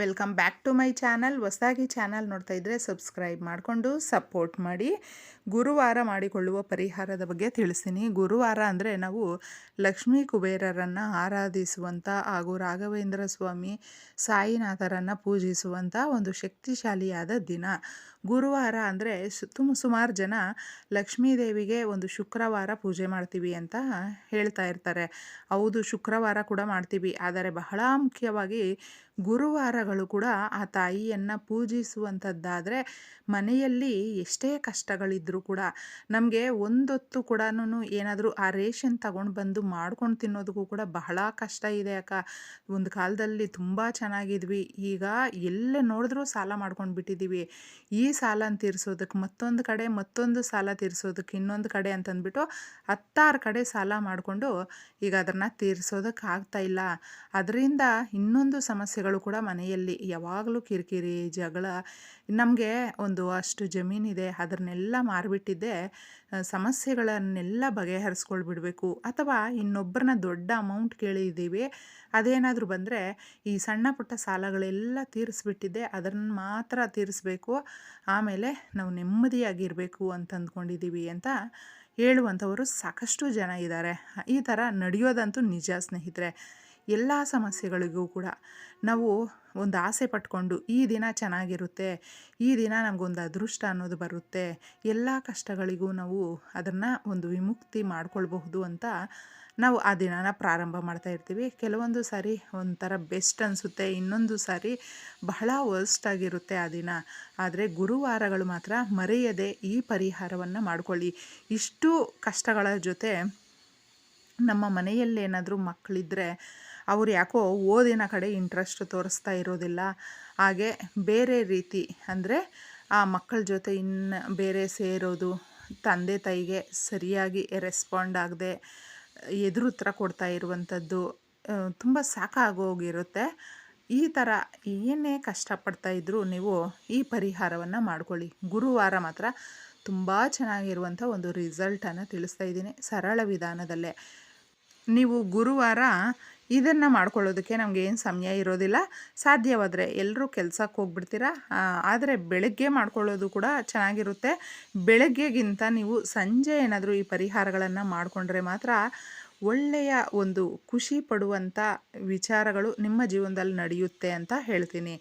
Welcome back to my channel. ಹೊಸದಾಗಿ channel ನೋಡ್ತಾ ಇದ್ದರೆ ಸಬ್ಸ್ಕ್ರೈಬ್ ಮಾಡಿಕೊಂಡು ಸಪೋರ್ಟ್ ಮಾಡಿ. ಗುರುವಾರ ಮಾಡಿಕೊಳ್ಳುವ ಪರಿಹಾರದ ಬಗ್ಗೆ ತಿಳಿಸ್ತೀನಿ. ಗುರುವಾರ ಅಂದರೆ ನಾವು ಲಕ್ಷ್ಮೀ ಕುಬೇರರನ್ನು ಆರಾಧಿಸುವಂಥ ಹಾಗೂ ರಾಘವೇಂದ್ರ ಸ್ವಾಮಿ ಸಾಯಿನಾಥರನ್ನು ಪೂಜಿಸುವಂಥ ಒಂದು ಶಕ್ತಿಶಾಲಿಯಾದ ದಿನ. ಗುರುವಾರ ಅಂದರೆ ತುಂಬ ಸುಮಾರು ಜನ ಲಕ್ಷ್ಮೀ ದೇವಿಗೆ ಒಂದು ಶುಕ್ರವಾರ ಪೂಜೆ ಮಾಡ್ತೀವಿ ಅಂತ ಹೇಳ್ತಾ ಇರ್ತಾರೆ. ಹೌದು, ಶುಕ್ರವಾರ ಕೂಡ ಮಾಡ್ತೀವಿ. ಆದರೆ ಬಹಳ ಮುಖ್ಯವಾಗಿ ಗುರುವಾರಗಳು ಕೂಡ ಆ ತಾಯಿಯನ್ನು ಪೂಜಿಸುವಂಥದ್ದಾದರೆ ಮನೆಯಲ್ಲಿ ಎಷ್ಟೇ ಕಷ್ಟಗಳಿದ್ದರೂ ಕೂಡ ನಮಗೆ ಒಂದೊತ್ತು ಕೂಡ ಏನಾದರೂ ಆ ರೇಷನ್ ತಗೊಂಡು ಬಂದು ಮಾಡ್ಕೊಂಡು ತಿನ್ನೋದಕ್ಕೂ ಕೂಡ ಬಹಳ ಕಷ್ಟ ಇದೆ ಅಕ್ಕ. ಒಂದು ಕಾಲದಲ್ಲಿ ತುಂಬ ಚೆನ್ನಾಗಿದ್ವಿ. ಈಗ ಎಲ್ಲೇ ನೋಡಿದ್ರೂ ಸಾಲ ಮಾಡ್ಕೊಂಡು ಬಿಟ್ಟಿದ್ದೀವಿ ಈ ಸಾಲನ ತೀರಿಸೋದಕ್ಕೆ ಮತ್ತೊಂದು ಕಡೆ, ಮತ್ತೊಂದು ಸಾಲ ತೀರಿಸೋದಕ್ಕೆ ಇನ್ನೊಂದು ಕಡೆ ಅಂತಂದ್ಬಿಟ್ಟು ಹತ್ತಾರು ಕಡೆ ಸಾಲ ಮಾಡಿಕೊಂಡು ಈಗ ಅದನ್ನು ತೀರಿಸೋದಕ್ಕೆ ಆಗ್ತಾ ಇಲ್ಲ. ಅದರಿಂದ ಇನ್ನೊಂದು ಸಮಸ್ಯೆಗಳು ಕೂಡ ಮನೆಯಲ್ಲಿ ಯಾವಾಗಲೂ ಕಿರಿಕಿರಿ, ಜಗಳ, ನಮಗೆ ಒಂದು ಅಷ್ಟು ಜಮೀನಿದೆ ಅದನ್ನೆಲ್ಲ ಮಾರಿಬಿಟ್ಟಿದ್ದೆ ಸಮಸ್ಯೆಗಳನ್ನೆಲ್ಲ ಬಗೆಹರಿಸ್ಕೊಳ್ಬಿಡ್ಬೇಕು. ಅಥವಾ ಇನ್ನೊಬ್ಬರನ್ನ ದೊಡ್ಡ ಅಮೌಂಟ್ ಕೇಳಿದ್ದೀವಿ, ಅದೇನಾದರೂ ಬಂದರೆ ಈ ಸಣ್ಣ ಪುಟ್ಟ ಸಾಲಗಳೆಲ್ಲ ತೀರಿಸ್ಬಿಟ್ಟಿದ್ದೆ, ಅದನ್ನು ಮಾತ್ರ ತೀರಿಸ್ಬೇಕು, ಆಮೇಲೆ ನಾವು ನೆಮ್ಮದಿಯಾಗಿರಬೇಕು ಅಂತ ಅಂದ್ಕೊಂಡಿದ್ದೀವಿ ಅಂತ ಹೇಳುವಂಥವರು ಸಾಕಷ್ಟು ಜನ ಇದ್ದಾರೆ. ಈ ಥರ ನಡೆಯೋದಂತೂ ನಿಜ ಸ್ನೇಹಿತರೆ. ಎಲ್ಲ ಸಮಸ್ಯೆಗಳಿಗೂ ಕೂಡ ನಾವು ಒಂದು ಆಸೆ ಪಟ್ಕೊಂಡು ಈ ದಿನ ಚೆನ್ನಾಗಿರುತ್ತೆ, ಈ ದಿನ ನಮಗೊಂದು ಅದೃಷ್ಟ ಅನ್ನೋದು ಬರುತ್ತೆ, ಎಲ್ಲ ಕಷ್ಟಗಳಿಗೂ ನಾವು ಅದನ್ನು ಒಂದು ವಿಮುಕ್ತಿ ಮಾಡ್ಕೊಳ್ಬಹುದು ಅಂತ ನಾವು ಆ ದಿನನ ಪ್ರಾರಂಭ ಮಾಡ್ತಾ ಇರ್ತೀವಿ. ಕೆಲವೊಂದು ಸಾರಿ ಒಂಥರ ಬೆಸ್ಟ್ ಅನಿಸುತ್ತೆ, ಇನ್ನೊಂದು ಸಾರಿ ಬಹಳ ವರ್ಸ್ಟ್ ಆಗಿರುತ್ತೆ ಆ ದಿನ. ಆದರೆ ಗುರುವಾರಗಳು ಮಾತ್ರ ಮರೆಯದೆ ಈ ಪರಿಹಾರವನ್ನು ಮಾಡಿಕೊಳ್ಳಿ. ಇಷ್ಟು ಕಷ್ಟಗಳ ಜೊತೆ ನಮ್ಮ ಮನೆಯಲ್ಲೇನಾದರೂ ಮಕ್ಕಳಿದ್ದರೆ ಅವ್ರು ಯಾಕೋ ಓದಿನ ಕಡೆ ಇಂಟ್ರೆಸ್ಟ್ ತೋರಿಸ್ತಾ ಇರೋದಿಲ್ಲ. ಹಾಗೆ ಬೇರೆ ರೀತಿ ಅಂದರೆ ಆ ಮಕ್ಕಳ ಜೊತೆ ಇನ್ನು ಬೇರೆ ಸೇರೋದು, ತಂದೆ ತಾಯಿಗೆ ಸರಿಯಾಗಿ ರೆಸ್ಪಾಂಡ್ ಆಗದೆ ಎದುರುತ್ತರ ಕೊಡ್ತಾ ಇರುವಂಥದ್ದು ತುಂಬ ಸಾಕಾಗೋಗಿರುತ್ತೆ. ಈ ಥರ ಏನೇ ಕಷ್ಟಪಡ್ತಾ ಇದ್ದರೂ ನೀವು ಈ ಪರಿಹಾರವನ್ನು ಮಾಡ್ಕೊಳ್ಳಿ. ಗುರುವಾರ ಮಾತ್ರ ತುಂಬ ಚೆನ್ನಾಗಿರುವಂಥ ಒಂದು ರಿಸಲ್ಟನ್ನು ತಿಳಿಸ್ತಾ ಇದ್ದೀನಿ. ಸರಳ ವಿಧಾನದಲ್ಲೇ. ನೀವು ಗುರುವಾರ ಇದನ್ನು ಮಾಡ್ಕೊಳ್ಳೋದಕ್ಕೆ ನಮಗೆ ಏನು ಸಮಯ ಇರೋದಿಲ್ಲ. ಸಾಧ್ಯವಾದರೆ ಎಲ್ಲರೂ ಕೆಲಸಕ್ಕೆ ಹೋಗ್ಬಿಡ್ತೀರಾ? ಆದರೆ ಬೆಳಗ್ಗೆ ಮಾಡ್ಕೊಳ್ಳೋದು ಕೂಡ ಚೆನ್ನಾಗಿರುತ್ತೆ. ಬೆಳಗ್ಗೆಗಿಂತ ನೀವು ಸಂಜೆ ಏನಾದರೂ ಈ ಪರಿಹಾರಗಳನ್ನು ಮಾಡಿಕೊಂಡ್ರೆ ಮಾತ್ರ ಒಳ್ಳೆಯ ಒಂದು ಖುಷಿ ಪಡುವಂಥ ವಿಚಾರಗಳು ನಿಮ್ಮ ಜೀವನದಲ್ಲಿ ನಡೆಯುತ್ತೆ ಅಂತ ಹೇಳ್ತೀನಿ.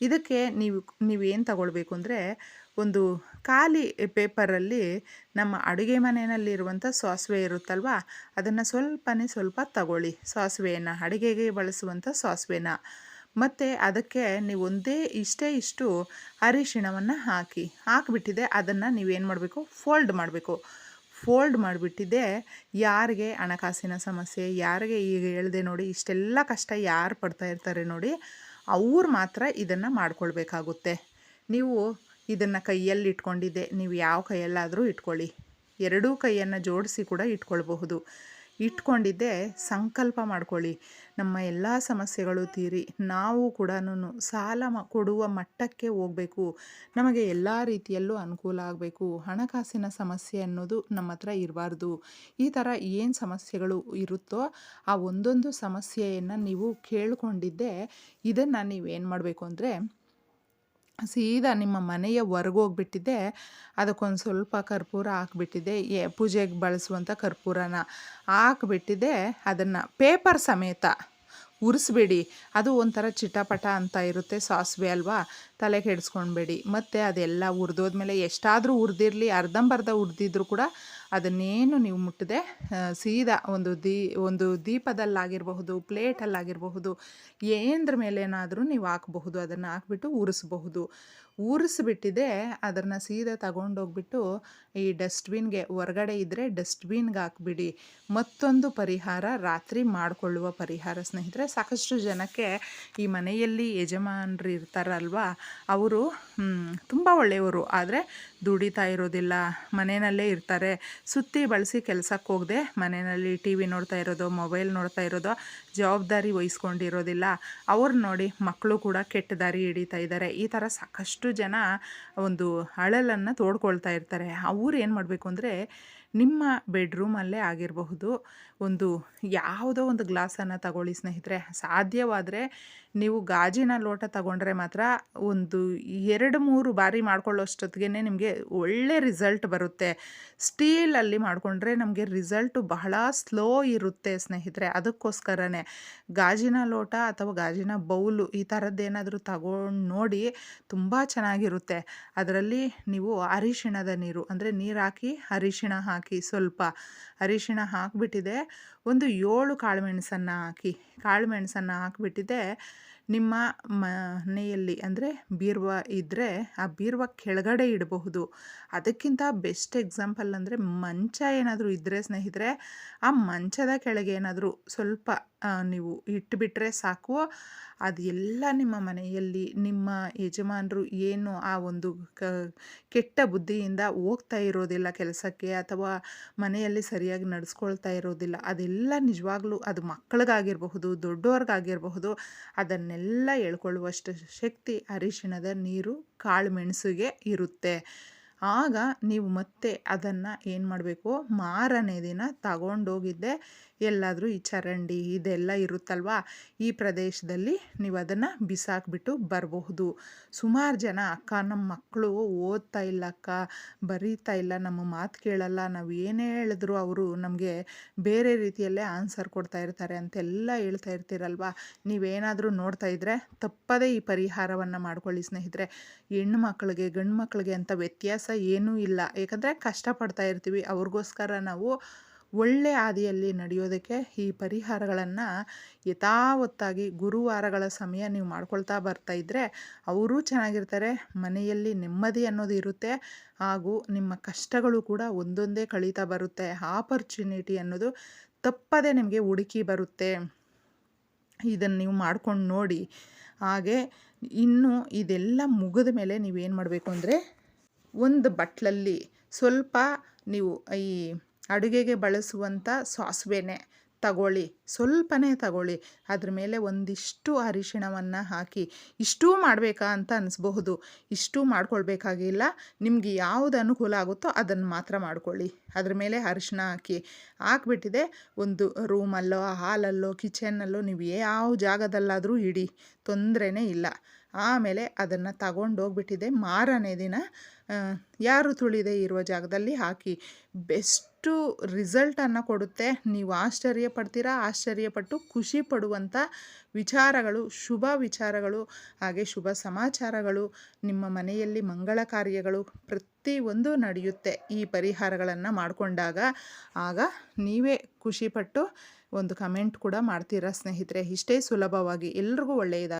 ಇದಕ್ಕೆ ನೀವು, ನೀವೇನು ತಗೊಳ್ಬೇಕು ಅಂದರೆ ಒಂದು ಖಾಲಿ ಪೇಪರಲ್ಲಿ ನಮ್ಮ ಅಡುಗೆ ಮನೆಯಲ್ಲಿರುವಂಥ ಸಾಸಿವೆ ಇರುತ್ತಲ್ವ, ಅದನ್ನು ಸ್ವಲ್ಪನೇ ಸ್ವಲ್ಪ ತಗೊಳ್ಳಿ. ಸಾಸಿವೆಯನ್ನು, ಅಡುಗೆಗೆ ಬಳಸುವಂಥ ಸಾಸಿವೆನ. ಮತ್ತು ಅದಕ್ಕೆ ನೀವು ಒಂದೇ, ಇಷ್ಟೇ ಇಷ್ಟು ಅರಿಶಿಣವನ್ನು ಹಾಕಿ. ಹಾಕಿಬಿಟ್ಟಿದೆ, ಅದನ್ನು ನೀವೇನು ಮಾಡಬೇಕು? ಫೋಲ್ಡ್ ಮಾಡಬೇಕು. ಫೋಲ್ಡ್ ಮಾಡಿಬಿಟ್ಟಿದ್ದೆ ಯಾರಿಗೆ ಹಣಕಾಸಿನ ಸಮಸ್ಯೆ, ಯಾರಿಗೆ ಈಗ ಹೇಳಿದೆ ನೋಡಿ, ಇಷ್ಟೆಲ್ಲ ಕಷ್ಟ ಯಾರು ಪಡ್ತಾ ಇರ್ತಾರೆ ನೋಡಿ, ಅವ್ರು ಮಾತ್ರ ಇದನ್ನು ಮಾಡ್ಕೊಳ್ಬೇಕಾಗುತ್ತೆ. ನೀವು ಇದನ್ನು ಕೈಯಲ್ಲಿ ಇಟ್ಕೊಂಡಿದ್ದೆ. ನೀವು ಯಾವ ಕೈಯಲ್ಲಾದರೂ ಇಟ್ಕೊಳ್ಳಿ. ಎರಡೂ ಕೈಯನ್ನು ಜೋಡಿಸಿ ಕೂಡ ಇಟ್ಕೊಳ್ಬಹುದು. ಇಟ್ಕೊಂಡಿದ್ದೆ, ಸಂಕಲ್ಪ ಮಾಡ್ಕೊಳ್ಳಿ. ನಮ್ಮ ಎಲ್ಲ ಸಮಸ್ಯೆಗಳು ತೀರಿ. ನಾವು ಕೂಡ ಸಾಲ ಕೊಡುವ ಮಟ್ಟಕ್ಕೆ ಹೋಗಬೇಕು. ನಮಗೆ ಎಲ್ಲ ರೀತಿಯಲ್ಲೂ ಅನುಕೂಲ ಆಗಬೇಕು. ಹಣಕಾಸಿನ ಸಮಸ್ಯೆ ಅನ್ನೋದು ನಮ್ಮ ಹತ್ರ ಇರಬಾರ್ದು. ಈ ಥರ ಏನು ಸಮಸ್ಯೆಗಳು ಇರುತ್ತೋ ಆ ಒಂದೊಂದು ಸಮಸ್ಯೆಯನ್ನು ನೀವು ಕೇಳಿಕೊಂಡಿದ್ದೆ. ಇದನ್ನು ನೀವೇನು ಮಾಡಬೇಕು ಅಂದರೆ ಸೀದಾ ನಿಮ್ಮ ಮನೆಯ ಹೊರ್ಗೋಗ್ಬಿಟ್ಟಿದ್ದೆ ಅದಕ್ಕೊಂದು ಸ್ವಲ್ಪ ಕರ್ಪೂರ ಹಾಕ್ಬಿಟ್ಟಿದ್ದೆ. ಎ, ಪೂಜೆಗೆ ಬಳಸುವಂಥ ಕರ್ಪೂರನ ಹಾಕ್ಬಿಟ್ಟಿದ್ದೆ. ಅದನ್ನು ಪೇಪರ್ ಸಮೇತ ಉರಿಸ್ಬೇಡಿ. ಅದು ಒಂಥರ ಚಿಟಪಟ ಅಂತ ಇರುತ್ತೆ ಸಾಸಿವೆ ಅಲ್ವಾ? ತಲೆ ಕೆಡಿಸ್ಕೊಳ್ಬೇಡಿ ಮತ್ತು ಅದೆಲ್ಲ ಉರಿದೋದ್ಮೇಲೆ ಎಷ್ಟಾದರೂ ಉರಿದಿರಲಿ, ಅರ್ಧಂಬರ್ಧ ಉರಿದಿದ್ರು ಕೂಡ ಅದನ್ನೇನು ನೀವು ಮುಟ್ಟದೆ ಸೀದಾ ಒಂದು ದೀ, ಒಂದು ದೀಪದಲ್ಲಾಗಿರಬಹುದು, ಪ್ಲೇಟಲ್ಲಾಗಿರಬಹುದು ಏನದ್ರ ಮೇಲೇನಾದರೂ ನೀವು ಹಾಕಬಹುದು, ಅದನ್ನು ಹಾಕ್ಬಿಟ್ಟು ಉರಿಸ್ಬಹುದು ಊರಿಸ್ಬಿಟ್ಟಿದೆ, ಅದನ್ನು ಸೀದಾ ತಗೊಂಡೋಗ್ಬಿಟ್ಟು ಈ ಡಸ್ಟ್ಬಿನ್ಗೆ ಹೊರಗಡೆ ಇದ್ದರೆ ಡಸ್ಟ್ಬಿನ್ಗೆ ಹಾಕ್ಬಿಡಿ. ಮತ್ತೊಂದು ಪರಿಹಾರ, ರಾತ್ರಿ ಮಾಡಿಕೊಳ್ಳುವ ಪರಿಹಾರ ಸ್ನೇಹಿತರೆ. ಸಾಕಷ್ಟು ಜನಕ್ಕೆ ಈ ಮನೆಯಲ್ಲಿ ಯಜಮಾನರು ಇರ್ತಾರಲ್ವ ಅವರು ತುಂಬ ಒಳ್ಳೆಯವರು. ಆದರೆ ದುಡಿತಾ ಇರೋದಿಲ್ಲ, ಮನೆಯಲ್ಲೇ ಇರ್ತಾರೆ. ಸುತ್ತಿ ಬಳಸಿ ಕೆಲಸಕ್ಕೆ ಹೋಗದೆ ಮನೆಯಲ್ಲಿ ಟಿ ವಿ ನೋಡ್ತಾ ಇರೋದು, ಮೊಬೈಲ್ ನೋಡ್ತಾ ಇರೋದು, ಜವಾಬ್ದಾರಿ ವಹಿಸ್ಕೊಂಡಿರೋದಿಲ್ಲ. ಅವ್ರು ನೋಡಿ ಮಕ್ಕಳು ಕೂಡ ಕೆಟ್ಟ ದಾರಿ ಹಿಡಿತಾ ಇದ್ದಾರೆ ಈ ಥರ ಸಾಕಷ್ಟು ಜನ ಒಂದು ಅಳಲನ್ನು ತೋಡ್ಕೊಳ್ತಾ ಇರ್ತಾರೆ. ಅವ್ರು ಏನು ಮಾಡಬೇಕು ಅಂದರೆ ನಿಮ್ಮ ಬೆಡ್ರೂಮಲ್ಲೇ ಆಗಿರಬಹುದು. ಒಂದು ಯಾವುದೋ ಒಂದು ಗ್ಲಾಸನ್ನು ತಗೊಳ್ಳಿ ಸ್ನೇಹಿತರೆ. ಸಾಧ್ಯವಾದರೆ ನೀವು ಗಾಜಿನ ಲೋಟ ತಗೊಂಡ್ರೆ ಮಾತ್ರ ಒಂದು ಎರಡು ಮೂರು ಬಾರಿ ಮಾಡ್ಕೊಳ್ಳೋಷ್ಟೊತ್ತಿಗೆ ನಿಮಗೆ ಒಳ್ಳೆ ರಿಸಲ್ಟ್ ಬರುತ್ತೆ. ಸ್ಟೀಲಲ್ಲಿ ಮಾಡಿಕೊಂಡ್ರೆ ನಮಗೆ ರಿಸಲ್ಟು ಬಹಳ ಸ್ಲೋ ಇರುತ್ತೆ ಸ್ನೇಹಿತರೆ, ಅದಕ್ಕೋಸ್ಕರನೇ ಗಾಜಿನ ಲೋಟ ಅಥವಾ ಗಾಜಿನ ಬೌಲು ಈ ಥರದ್ದೇನಾದರೂ ತಗೊಂಡು ನೋಡಿ ತುಂಬ ಚೆನ್ನಾಗಿರುತ್ತೆ. ಅದರಲ್ಲಿ ನೀವು ಅರಿಶಿಣದ ನೀರು, ಅಂದರೆ ನೀರು ಹಾಕಿ ಅರಿಶಿಣ ಹಾಕಿ ಸ್ವಲ್ಪ ಅರಿಶಿಣ ಹಾಕಿಬಿಟ್ಟಿದೆ. ಒಂದು ಏಳು ಕಾಳುಮೆಣಸನ್ನು ಹಾಕಿ, ಕಾಳುಮೆಣಸನ್ನು ಹಾಕಿಬಿಟ್ಟಿದೆ. ನಿಮ್ಮ ಮನೆಯಲ್ಲಿ ಅಂದರೆ ಬೀರ್ವ ಇದ್ದರೆ ಆ ಬೀರ್ವ ಕೆಳಗಡೆ ಇಡಬಹುದು. ಅದಕ್ಕಿಂತ ಬೆಸ್ಟ್ ಎಕ್ಸಾಂಪಲ್ ಅಂದರೆ ಮಂಚ ಏನಾದರೂ ಇದ್ದರೆ ಸ್ನೇಹಿತರೆ, ಆ ಮಂಚದ ಕೆಳಗೆ ಏನಾದರೂ ಸ್ವಲ್ಪ ನೀವು ಇಟ್ಟುಬಿಟ್ರೆ ಸಾಕು. ಅದೆಲ್ಲ ನಿಮ್ಮ ಮನೆಯಲ್ಲಿ ನಿಮ್ಮ ಯಜಮಾನರು ಏನು ಆ ಒಂದು ಕ, ಕೆಟ್ಟ ಬುದ್ಧಿಯಿಂದ ಹೋಗ್ತಾ ಇರೋದಿಲ್ಲ ಕೆಲಸಕ್ಕೆ ಅಥವಾ ಮನೆಯಲ್ಲಿ ಸರಿಯಾಗಿ ನಡೆಸ್ಕೊಳ್ತಾ ಇರೋದಿಲ್ಲ, ಅದೆಲ್ಲ ನಿಜವಾಗ್ಲೂ ಅದು ಮಕ್ಕಳಿಗಾಗಿರಬಹುದು ದೊಡ್ಡವ್ರಿಗಾಗಿರಬಹುದು ಅದನ್ನೆಲ್ಲ ಎಳ್ಕೊಳ್ಳುವಷ್ಟು ಶಕ್ತಿ ಅರಿಶಿಣದ ನೀರು ಕಾಳು ಮೆಣಸಿಗೆ ಇರುತ್ತೆ. ಆಗ ನೀವು ಮತ್ತೆ ಅದನ್ನು ಏನು ಮಾಡಬೇಕು ಮಾರನೇ ದಿನ ತಗೊಂಡೋಗಿದ್ದೆ ಎಲ್ಲಾದರೂ ಈ ಚರಂಡಿ ಇದೆಲ್ಲ ಇರುತ್ತಲ್ವ? ಈ ಪ್ರದೇಶದಲ್ಲಿ ನೀವು ಅದನ್ನು ಬಿಸಾಕ್ಬಿಟ್ಟು ಬರಬಹುದು. ಸುಮಾರು ಜನ ಅಕ್ಕ ನಮ್ಮ ಮಕ್ಕಳು ಓದ್ತಾ ಇಲ್ಲ ಅಕ್ಕ, ಬರೀತಾ ಇಲ್ಲ, ನಮ್ಮ ಮಾತು ಕೇಳಲ್ಲ, ನಾವು ಏನೇ ಹೇಳಿದ್ರು ಅವರು ನಮಗೆ ಬೇರೆ ರೀತಿಯಲ್ಲೇ ಆನ್ಸರ್ ಕೊಡ್ತಾ ಇರ್ತಾರೆ ಅಂತೆಲ್ಲ ಹೇಳ್ತಾ ಇರ್ತೀರಲ್ವ? ನೀವೇನಾದರೂ ನೋಡ್ತಾ ಇದ್ದರೆ ತಪ್ಪದೇ ಈ ಪರಿಹಾರವನ್ನು ಮಾಡ್ಕೊಳ್ಳಿ ಸ್ನೇಹಿತರೆ. ಹೆಣ್ಣು ಮಕ್ಕಳಿಗೆ ಗಂಡು ಮಕ್ಕಳಿಗೆ ಅಂತ ವ್ಯತ್ಯಾಸ ಏನೂ ಇಲ್ಲ. ಯಾಕಂದರೆ ಕಷ್ಟಪಡ್ತಾ ಇರ್ತೀವಿ. ಅವ್ರಿಗೋಸ್ಕರ ನಾವು ಒಳ್ಳೆ ಹಾದಿಯಲ್ಲಿ ನಡೆಯೋದಕ್ಕೆ ಈ ಪರಿಹಾರಗಳನ್ನು ಯಥಾವತ್ತಾಗಿ ಗುರುವಾರಗಳ ಸಮಯ ನೀವು ಮಾಡ್ಕೊಳ್ತಾ ಬರ್ತಾ ಇದ್ದರೆ ಅವರೂ ಚೆನ್ನಾಗಿರ್ತಾರೆ, ಮನೆಯಲ್ಲಿ ನೆಮ್ಮದಿ ಅನ್ನೋದು ಇರುತ್ತೆ ಹಾಗೂ ನಿಮ್ಮ ಕಷ್ಟಗಳು ಕೂಡ ಒಂದೊಂದೇ ಕಳೀತಾ ಬರುತ್ತೆ. ಆಪರ್ಚುನಿಟಿ ಅನ್ನೋದು ತಪ್ಪದೇ ನಿಮಗೆ ಹುಡುಕಿ ಬರುತ್ತೆ. ಇದನ್ನು ನೀವು ಮಾಡ್ಕೊಂಡು ನೋಡಿ. ಹಾಗೆ ಇನ್ನು ಇದೆಲ್ಲ ಮುಗಿದ ಮೇಲೆ ನೀವೇನು ಮಾಡಬೇಕು ಅಂದರೆ, ಒಂದು ಬಟ್ಲಲ್ಲಿ ಸ್ವಲ್ಪ ನೀವು ಈ ಅಡುಗೆಗೆ ಬಳಸುವಂಥ ಸಾಸಿವೆನೇ. ತಗೊಳ್ಳಿ, ಸ್ವಲ್ಪನೇ ತಗೊಳ್ಳಿ. ಅದ್ರ ಮೇಲೆ ಒಂದಿಷ್ಟು ಅರಿಶಿಣವನ್ನು ಹಾಕಿ, ಇಷ್ಟೂ ಮಾಡಬೇಕಾ ಅಂತ ಅನಿಸ್ಬಹುದು. ಇಷ್ಟೂ ಮಾಡ್ಕೊಳ್ಬೇಕಾಗಿಲ್ಲ. ನಿಮಗೆ ಯಾವುದು ಅನುಕೂಲ ಆಗುತ್ತೋ ಅದನ್ನು ಮಾತ್ರ ಮಾಡ್ಕೊಳ್ಳಿ. ಅದ್ರ ಮೇಲೆ ಅರಿಶಿಣ ಹಾಕಿ, ಹಾಕ್ಬಿಟ್ಟಿದೆ. ಒಂದು ರೂಮಲ್ಲೋ, ಹಾಲಲ್ಲೋ ಕಿಚನ್ನಲ್ಲೋ ನೀವು ಯಾವ ಜಾಗದಲ್ಲಾದರೂ ಇಡಿ. ತೊಂದರೆನೇ ಇಲ್ಲ. ಆಮೇಲೆ ಅದನ್ನು ತಗೊಂಡೋಗ್ಬಿಟ್ಟಿದೆ ಮಾರನೇ ದಿನ. ಯಾರು ತುಳಿದೇ ಇರುವ ಜಾಗದಲ್ಲಿ ಹಾಕಿ, ಬೆಸ್ಟು ರಿಸಲ್ಟನ್ನು ಕೊಡುತ್ತೆ, ನೀವು ಆಶ್ಚರ್ಯ ಪಡ್ತೀರಾ ಆಶ್ಚರ್ಯಪಟ್ಟು ಖುಷಿ ಪಡುವಂಥ ವಿಚಾರಗಳು, ಶುಭ ವಿಚಾರಗಳು, ಹಾಗೆ ಶುಭ ಸಮಾಚಾರಗಳು ನಿಮ್ಮ ಮನೆಯಲ್ಲಿ ಮಂಗಳ ಕಾರ್ಯಗಳು ಪ್ರತಿಯೊಂದು ನಡೆಯುತ್ತೆ ಈ ಪರಿಹಾರಗಳನ್ನು ಮಾಡಿಕೊಂಡಾಗ. ಆಗ ನೀವೇ ಖುಷಿಪಟ್ಟು ಒಂದು ಕಮೆಂಟ್ ಕೂಡ ಮಾಡ್ತೀರಾ ಸ್ನೇಹಿತರೆ? ಇಷ್ಟೇ ಸುಲಭವಾಗಿ. ಎಲ್ರಿಗೂ ಒಳ್ಳೆಯದಾಗ